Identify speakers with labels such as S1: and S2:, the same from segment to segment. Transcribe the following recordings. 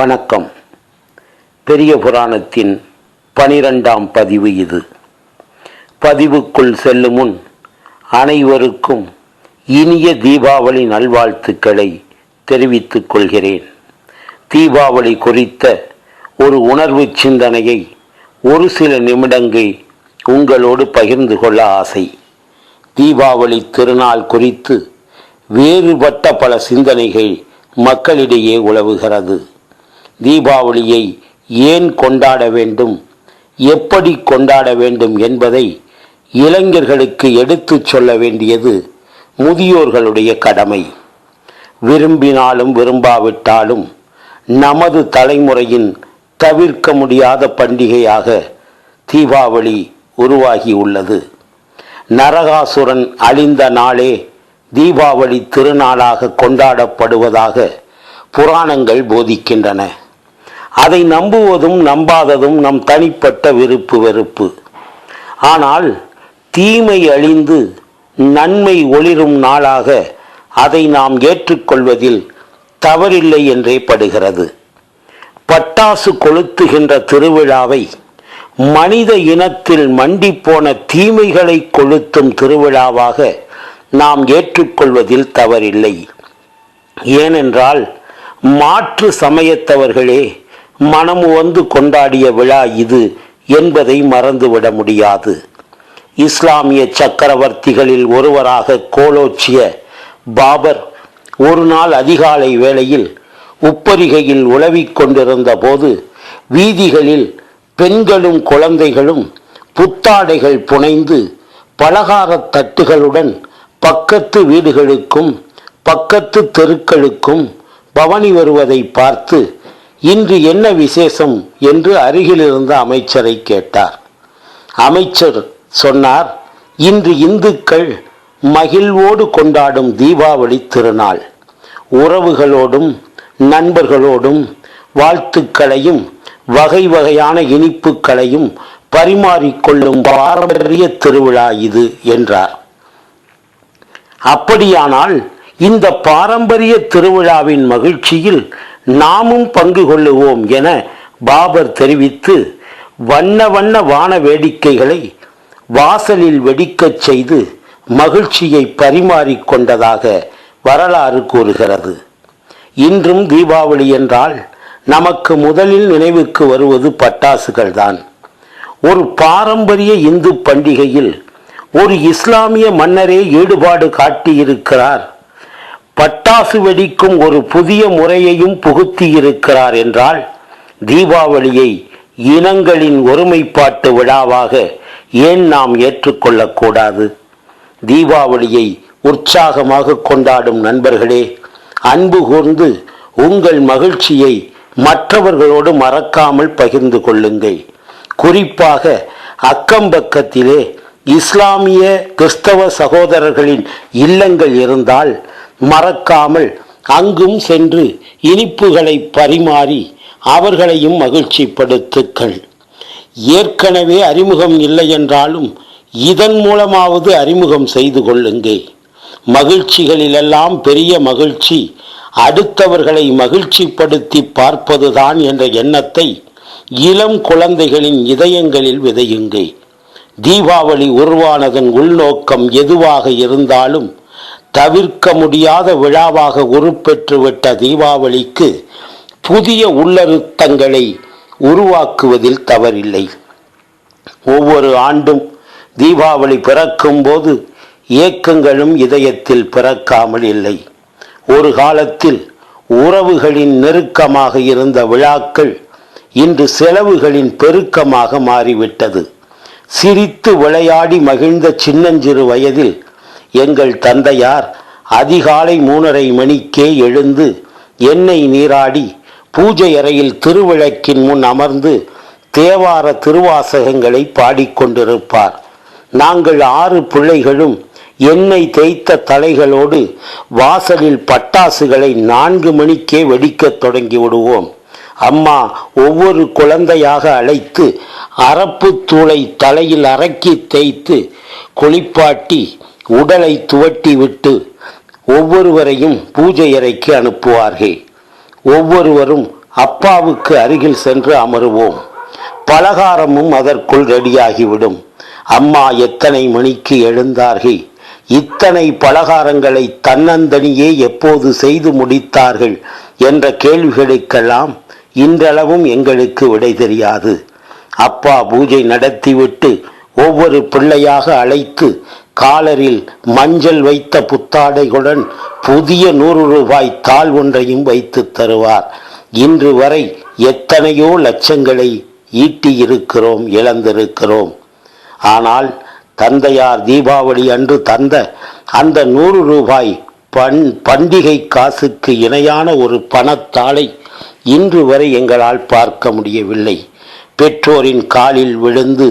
S1: வணக்கம் பெரிய புராணத்தின் பனிரெண்டாம் பதிவு இது பதிவுக்குள் செல்லும் முன் அனைவருக்கும் இனிய தீபாவளி நல்வாழ்த்துக்களை தெரிவித்துக் கொள்கிறேன் தீபாவளி குறித்த ஒரு உணர்வு சிந்தனையை ஒரு சில நிமிடங்கள் உங்களோடு பகிர்ந்து கொள்ள ஆசை தீபாவளி திருநாள் குறித்து வேறுபட்ட பல சிந்தனைகள் மக்களிடையே உழவுகிறது தீபாவளியை ஏன் கொண்டாட வேண்டும் எப்படி கொண்டாட வேண்டும் என்பதை இளைஞர்களுக்கு எடுத்துச் சொல்ல வேண்டியது முதியோர்களுடைய கடமை விரும்பினாலும் விரும்பாவிட்டாலும் நமது தலைமுறையின் தவிர்க்க முடியாத பண்டிகையாக தீபாவளி உருவாகி உள்ளது நரகாசுரன் அழிந்த நாளே தீபாவளி திருநாளாக கொண்டாடப்படுவதாக புராணங்கள் போதிக்கின்றன அதை நம்புவதும் நம்பாததும் நம் தனிப்பட்ட விருப்பு வெறுப்பு ஆனால் தீமை அழிந்து நன்மை ஒளிரும் நாளாக அதை நாம் ஏற்றுக்கொள்வதில் தவறில்லை என்றே படுகிறது பட்டாசு கொளுத்துகின்ற திருவிழாவை மனித இனத்தில் மண்டிப்போன தீமைகளை கொளுத்தும் திருவிழாவாக நாம் ஏற்றுக்கொள்வதில் தவறில்லை ஏனென்றால் மாற்று சமயத்தவர்களே மனமு வந்து கொண்டாடிய விழா இது என்பதை மறந்துவிட முடியாது இஸ்லாமிய சக்கரவர்த்திகளில் ஒருவராக கோலோச்சிய பாபர் ஒரு நாள் அதிகாலை வேளையில் உப்பரிகையில் உலவிக் கொண்டிருந்த போது வீதிகளில் பெண்களும் குழந்தைகளும் புத்தாடைகள் புனைந்து பலகாரத் தட்டுகளுடன் பக்கத்து வீடுகளுக்கும் பக்கத்து தெருக்களுக்கும் பவனி வருவதை பார்த்து இன்று என்ன விசேஷம் என்று அருகிலிருந்த அமைச்சரை கேட்டார் அமைச்சர் சொன்னார் இன்று இந்துக்கள் மகிழ்வோடு கொண்டாடும் தீபாவளி திருநாள் உறவுகளோடும் நண்பர்களோடும் வாழ்த்துக்களையும் வகை வகையான இனிப்புகளையும் பரிமாறிக்கொள்ளும் பாரம்பரிய திருவிழா இது என்றார் அப்படியானால் இந்த பாரம்பரிய திருவிழாவின் மகிழ்ச்சியில் நாமும் பங்கு கொள்ளுவோம் என பாபர் தெரிவித்து வண்ண வண்ண வான வேடிக்கைகளை வாசலில் வெடிக்கச் செய்து மகிழ்ச்சியை பரிமாறிக்கொண்டதாக வரலாறு கூறுகிறது இன்றும் தீபாவளி என்றால் நமக்கு முதலில் நினைவுக்கு வருவது பட்டாசுகள்தான் ஒரு பாரம்பரிய இந்து பண்டிகையில் ஒரு இஸ்லாமிய மன்னரே ஈடுபாடு காட்டியிருக்கிறார் பட்டாசு வெடிக்கும் ஒரு புதிய முறையையும் புகுத்தியிருக்கிறார் என்றால் தீபாவளியை இனங்களின் ஒருமைப்பாட்டு விழாவாக ஏன் நாம் ஏற்றுக்கொள்ளக்கூடாது தீபாவளியை உற்சாகமாக கொண்டாடும் நண்பர்களே அன்பு கூர்ந்து உங்கள் மகிழ்ச்சியை மற்றவர்களோடு மறக்காமல் பகிர்ந்து கொள்ளுங்கள் குறிப்பாக அக்கம்பக்கத்திலே இஸ்லாமிய கிறிஸ்தவ சகோதரர்களின் இல்லங்கள் இருந்தால் மறக்காமல் அங்கும் சென்று இனிப்புகளை பரிமாறி அவர்களையும் மகிழ்ச்சிப்படுத்துக்கள் ஏற்கனவே அறிமுகம் இல்லை என்றாலும் இதன் மூலமாவது அறிமுகம் செய்து கொள்ளுங்கள் மகிழ்ச்சிகளிலெல்லாம் பெரிய மகிழ்ச்சி அடுத்தவர்களை மகிழ்ச்சிப்படுத்தி பார்ப்பதுதான் என்ற எண்ணத்தை இளம் குழந்தைகளின் இதயங்களில் விதையுங்கள் தீபாவளி உருவானதன் உள்நோக்கம் எதுவாக இருந்தாலும் தவிர்க்க முடியாத விழாவாக உருப்பெற்றுவிட்ட தீபாவளிக்கு புதிய உள்ளறுத்தங்களை உருவாக்குவதில் தவறில்லை ஒவ்வொரு ஆண்டும் தீபாவளி பிறக்கும் போது இயக்கங்களும் இதயத்தில் பிறக்காமல் இல்லை ஒரு காலத்தில் உறவுகளின் நெருக்கமாக இருந்த விழாக்கள் இன்று செலவுகளின் பெருக்கமாக மாறிவிட்டது சிரித்து விளையாடி மகிழ்ந்த சின்னஞ்சிறு வயதில் எங்கள் தந்தையார் அதிகாலை மூணரை மணிக்கே எழுந்து எண்ணெய் நீராடி பூஜை அறையில் திருவிளக்கின் முன் அமர்ந்து தேவார திருவாசகங்களை பாடிக்கொண்டிருப்பார் நாங்கள் ஆறு பிள்ளைகளும் எண்ணெய் தேய்த்த தலைகளோடு வாசலில் பட்டாசுகளை நான்கு மணிக்கே வெடிக்கத் தொடங்கி விடுவோம் அம்மா ஒவ்வொரு குழந்தையாக அழைத்து அறப்புத்தூளை தலையில் அரக்கி தேய்த்து குளிப்பாட்டி உடலை துவட்டி விட்டு ஒவ்வொருவரையும் பூஜை அறைக்கு அனுப்புவார்கள் ஒவ்வொருவரும் அப்பாவுக்கு அருகில் சென்று அமருவோம் பலகாரமும் அதற்குள் ரெடியாகிவிடும் அம்மா எத்தனை மணிக்கு எழுந்தார்கள் இத்தனை பலகாரங்களை தன்னந்தனியே எப்போது செய்து முடித்தார்கள் என்ற கேள்விகளுக்கெல்லாம் இன்றளவும் எங்களுக்கு விடை தெரியாது அப்பா பூஜை நடத்திவிட்டு ஒவ்வொரு பிள்ளையாக அழைத்து காலரில் மஞ்சள் வைத்த புத்தாடைகளுடன் புதிய நூறு ரூபாய் தாள் ஒன்றையும் வைத்து தருவார் இன்று வரை எத்தனையோ லட்சங்களை ஈட்டியிருக்கிறோம் இழந்திருக்கிறோம் ஆனால் தந்தையார் தீபாவளி அன்று தந்த அந்த நூறு ரூபாய் பண் பண்டிகை காசுக்கு இணையான ஒரு பணத்தாளை இன்று வரை எங்களால் பார்க்க முடியவில்லை பெற்றோரின் காலில் விழுந்து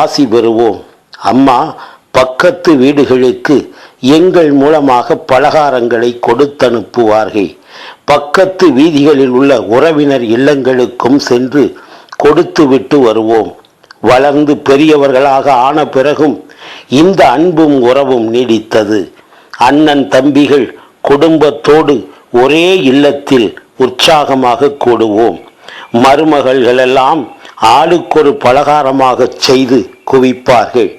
S1: ஆசி பெறுவோம் அம்மா பக்கத்து வீடுகளுக்கு எங்கள் மூலமாக பலகாரங்களை கொடுத்தனுப்புவார்கள் பக்கத்து வீதிகளில் உள்ள உறவினர் இல்லங்களுக்கும் சென்று கொடுத்து விட்டு வருவோம் வளர்ந்து பெரியவர்களாக ஆன பிறகும் இந்த அன்பும் உறவும் நீடித்தது அண்ணன் தம்பிகள் குடும்பத்தோடு ஒரே இல்லத்தில் உற்சாகமாக கூடுவோம் மருமகள்களெல்லாம் ஆளுக்கொரு பலகாரமாக செய்து குவிப்பார்கள்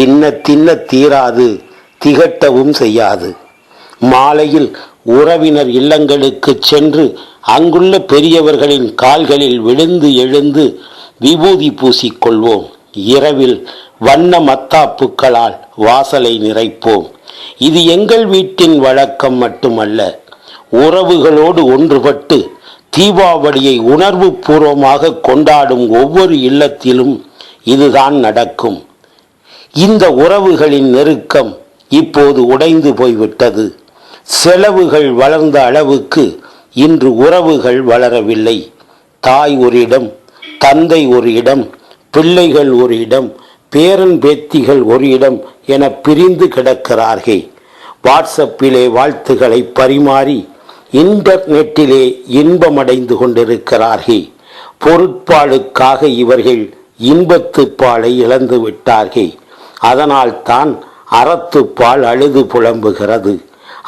S1: தின்ன தின்ன தீராது திகட்டவும் செய்யாது மாலையில் உறவினர் இல்லங்களுக்கு சென்று அங்குள்ள பெரியவர்களின் கால்களில் விழுந்து எழுந்து விபூதி பூசிக்கொள்வோம் இரவில் வண்ண மத்தாப்புக்களால் வாசலை நிறைப்போம் இது எங்கள் வீட்டின் வழக்கம் மட்டுமல்ல உறவுகளோடு ஒன்றுபட்டு தீபாவளியை உணர்வு பூர்வமாக கொண்டாடும் ஒவ்வொரு இல்லத்திலும் இதுதான் நடக்கும் இந்த உறவுகளின் நெருக்கம் இப்போது உடைந்து போய்விட்டது செலவுகள் வளர்ந்த அளவுக்கு இன்று உறவுகள் வளரவில்லை தாய் ஒரு இடம் தந்தை ஒரு இடம் பிள்ளைகள் ஒரு இடம் பேரன் பேத்திகள் ஒரு இடம் என பிரிந்து கிடக்கிறார்கள் வாட்ஸ்அப்பிலே வாழ்த்துக்களை பரிமாறி இன்டர்நெட்டிலே இன்பமடைந்து கொண்டிருக்கிறார்கள் பொருட்பாலுக்காக இவர்கள் இன்பத்துப்பாலை இழந்து விட்டார்கள் அதனால்தான் அறத்துப்பால் அழுது புலம்புகிறது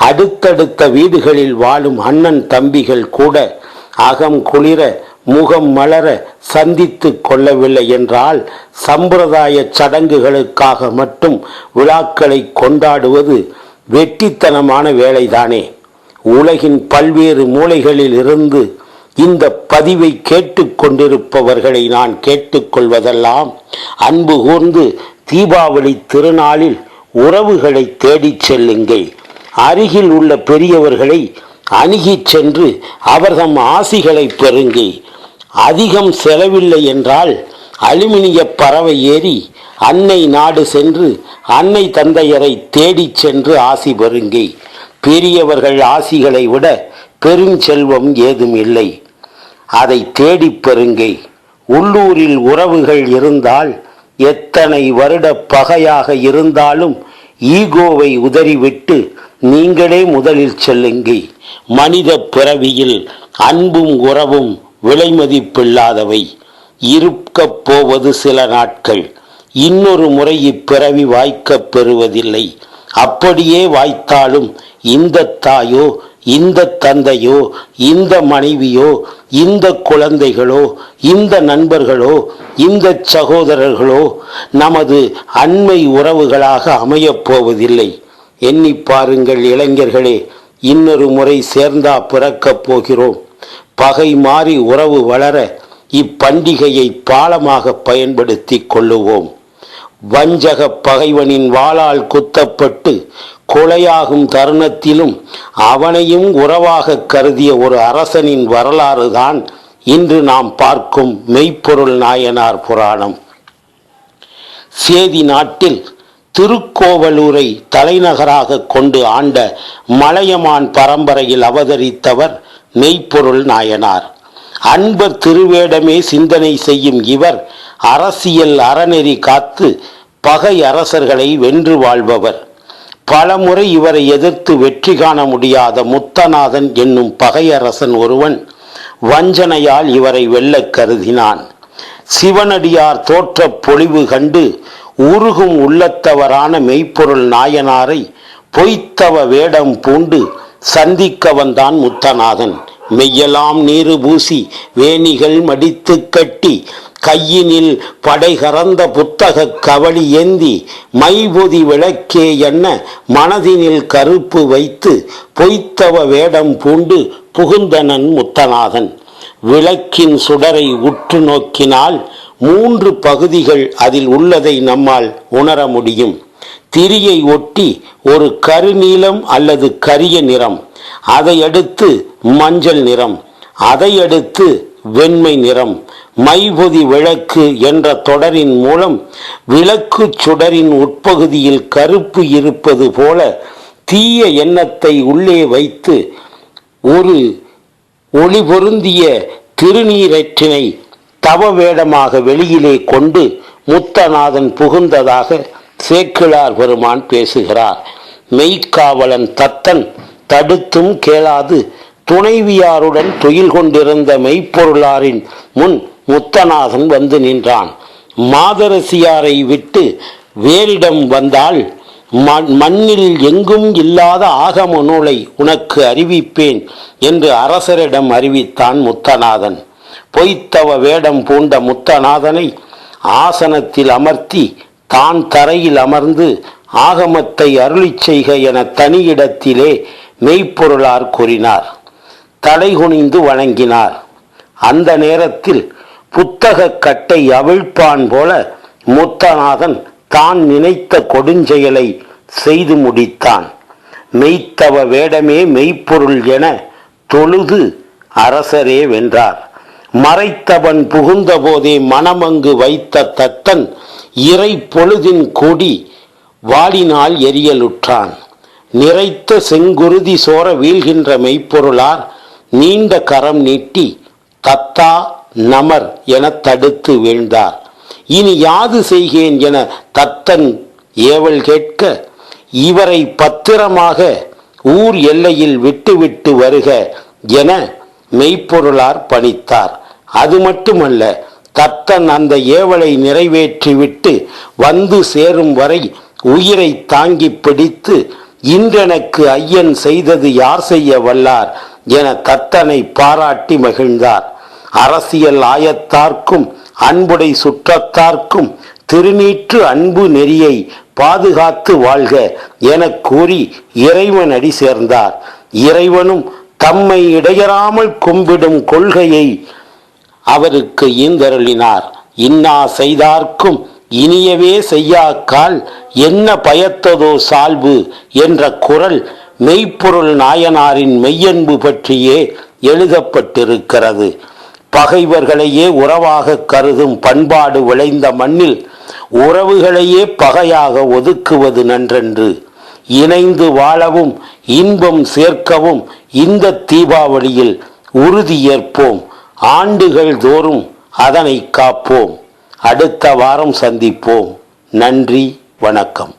S1: அடுத்தடுத்த வீடுகளில் வாழும் அண்ணன் தம்பிகள் கூட அகம் குளிர முகம் மலர சந்தித்து கொள்ளவில்லை என்றால் சம்பிரதாய சடங்குகளுக்காக மட்டும் விழாக்களை கொண்டாடுவது வெட்டித்தனமான வேலைதானே உலகின் பல்வேறு மூலைகளில் இருந்து இந்த பதிவை கேட்டுக்கொண்டிருப்பவர்களை நான் கேட்டுக்கொள்வதெல்லாம் அன்பு கூர்ந்து தீபாவளி திருநாளில் உறவுகளை தேடிச் செல்லுங்கள் அருகில் உள்ள பெரியவர்களை அணுகிச் சென்று அவர்தம் ஆசிகளை பெறுங்கள் அதிகம் செலவில்லை என்றால் அலுமினிய பறவை ஏறி அன்னை நாடு சென்று அன்னை தந்தையரை தேடிச் சென்று ஆசி பெறுங்கை பெரியவர்கள் ஆசிகளை விட பெருஞ்செல்வம் ஏதும் இல்லை அதை தேடிப் பெறுங்கை உள்ளூரில் உறவுகள் இருந்தால் எத்தனை வருட பகையாக இருந்தாலும் ஈகோவை உதறிவிட்டு நீங்களே முதலில் செல்லுங்கள் மனித பிறவியில் அன்பும் உறவும் விலைமதிப்பில்லாதவை மதிப்பில்லாதவை இருக்கப் போவது சில நாட்கள் இன்னொரு முறை இப்பிறவி வாய்க்கப் பெறுவதில்லை அப்படியே வாய்த்தாலும் இந்த தாயோ இந்த தந்தையோ இந்த மனைவியோ இந்த குழந்தைகளோ இந்த நண்பர்களோ இந்த சகோதரர்களோ நமது அண்மை உறவுகளாக அமையப்போவதில்லை எண்ணி பாருங்கள் இளைஞர்களே இன்னொரு முறை சேர்ந்தா பிறக்கப் போகிறோம் பகை மாறி உறவு வளர இப்பண்டிகையை பாலமாக பயன்படுத்தி கொள்ளுவோம் வஞ்சக பகைவனின் வாளால் குத்தப்பட்டு கொலையாகும் தருணத்திலும் அவனையும் உறவாக கருதிய ஒரு அரசனின் வரலாறு தான் இன்று நாம் பார்க்கும் மெய்ப்பொருள் நாயனார் புராணம் சேதி நாட்டில் திருக்கோவலூரை தலைநகராக கொண்டு ஆண்ட மலையமான் பரம்பரையில் அவதரித்தவர் மெய்ப்பொருள் நாயனார் அன்பர் திருவேடமே சிந்தனை செய்யும் இவர் அரசியல் அறநெறி காத்து பகை அரசர்களை வென்று வாழ்பவர் பலமுறை இவரை எதிர்த்து வெற்றி காண முடியாத முத்தநாதன் என்னும் பகையரசன் ஒருவன் வஞ்சனையால் இவரை வெல்ல கருதினான் சிவனடியார் தோற்ற பொழிவு கண்டு உருகும் உள்ளத்தவரான மெய்ப்பொருள் நாயனாரை பொய்த்தவ வேடம் பூண்டு சந்திக்க வந்தான் முத்தநாதன் மெய்யலாம் நீரு பூசி வேணிகள் மடித்து கட்டி கையினில் படை கறந்த புத்தக கவலி ஏந்தி மைபொதி விளக்கே என்ன மனதினில் கருப்பு வைத்து பொய்த்தவ வேடம் பூண்டு புகுந்தனன் முத்தநாதன் விளக்கின் சுடரை உற்று நோக்கினால் மூன்று பகுதிகள் அதில் உள்ளதை நம்மால் உணர முடியும் திரியை ஒட்டி ஒரு கருநீலம் அல்லது கரிய நிறம் அதை அடுத்து மஞ்சள் நிறம் அதை அடுத்து வெண்மை நிறம் மைபொதி விளக்கு என்ற தொடரின் மூலம் விளக்கு சுடரின் உட்பகுதியில் கருப்பு இருப்பது போல தீய எண்ணத்தை உள்ளே வைத்து ஒரு ஒளி பொருந்திய திருநீரற்றினை தவ வேடமாக வெளியிலே கொண்டு முத்தநாதன் புகுந்ததாக சேக்கிழார் பெருமான் பேசுகிறார் மெய்க்காவலன் தத்தன் தடுத்தும் கேளாது துணைவியாருடன் துயில் கொண்டிருந்த மெய்ப்பொருளாரின் முன் முத்தநாதன் வந்து நின்றான் மாதரசியாரை விட்டு வேலிடம் வந்தால் மண்ணில் எங்கும் இல்லாத ஆகம நூலை உனக்கு அறிவிப்பேன் என்று அரசரிடம் அறிவித்தான் முத்தநாதன் பொய்த்தவ வேடம் பூண்ட முத்தநாதனை ஆசனத்தில் அமர்த்தி தான் தரையில் அமர்ந்து ஆகமத்தை அருளி செய்க என தனியிடத்திலே மெய்ப்பொருளார் கூறினார் குனிந்து வணங்கினார் அந்த நேரத்தில் புத்தக கட்டை அவிழ்ப்பான் போல முத்தநாதன் தான் நினைத்த கொடுஞ்செயலை செய்து முடித்தான் மெய்த்தவ வேடமே மெய்ப்பொருள் என தொழுது அரசரே வென்றார் மறைத்தவன் புகுந்தபோதே மனமங்கு வைத்த தத்தன் இறை பொழுதின் கொடி வாடினால் எரியலுற்றான் நிறைத்த செங்குருதி சோர வீழ்கின்ற மெய்ப்பொருளார் நீண்ட கரம் நீட்டி தத்தா நமர் என தடுத்து வீழ்ந்தார் இனி யாது செய்கேன் என தத்தன் ஏவல் கேட்க இவரை பத்திரமாக ஊர் எல்லையில் விட்டுவிட்டு வருக என மெய்ப்பொருளார் பணித்தார் அது மட்டுமல்ல கர்த்தன் அந்த ஏவலை நிறைவேற்றிவிட்டு வந்து சேரும் வரை உயிரை தாங்கி பிடித்து இன்றெனக்கு ஐயன் செய்தது யார் செய்ய வல்லார் என கர்த்தனை பாராட்டி மகிழ்ந்தார் அரசியல் ஆயத்தார்க்கும் அன்புடை சுற்றத்தார்க்கும் திருநீற்று அன்பு நெறியை பாதுகாத்து வாழ்க என கூறி இறைவன் அடி சேர்ந்தார் இறைவனும் தம்மை இடையறாமல் கும்பிடும் கொள்கையை அவருக்கு ஈந்தருளினார் இன்னா செய்தார்க்கும் இனியவே செய்யாக்கால் என்ன பயத்ததோ சால்வு என்ற குரல் மெய்ப்பொருள் நாயனாரின் மெய்யன்பு பற்றியே எழுதப்பட்டிருக்கிறது பகைவர்களையே உறவாக கருதும் பண்பாடு விளைந்த மண்ணில் உறவுகளையே பகையாக ஒதுக்குவது நன்றன்று இணைந்து வாழவும் இன்பம் சேர்க்கவும் இந்த தீபாவளியில் உறுதியேற்போம் ஆண்டுகள் தோறும் அதனை காப்போம் அடுத்த வாரம் சந்திப்போம் நன்றி வணக்கம்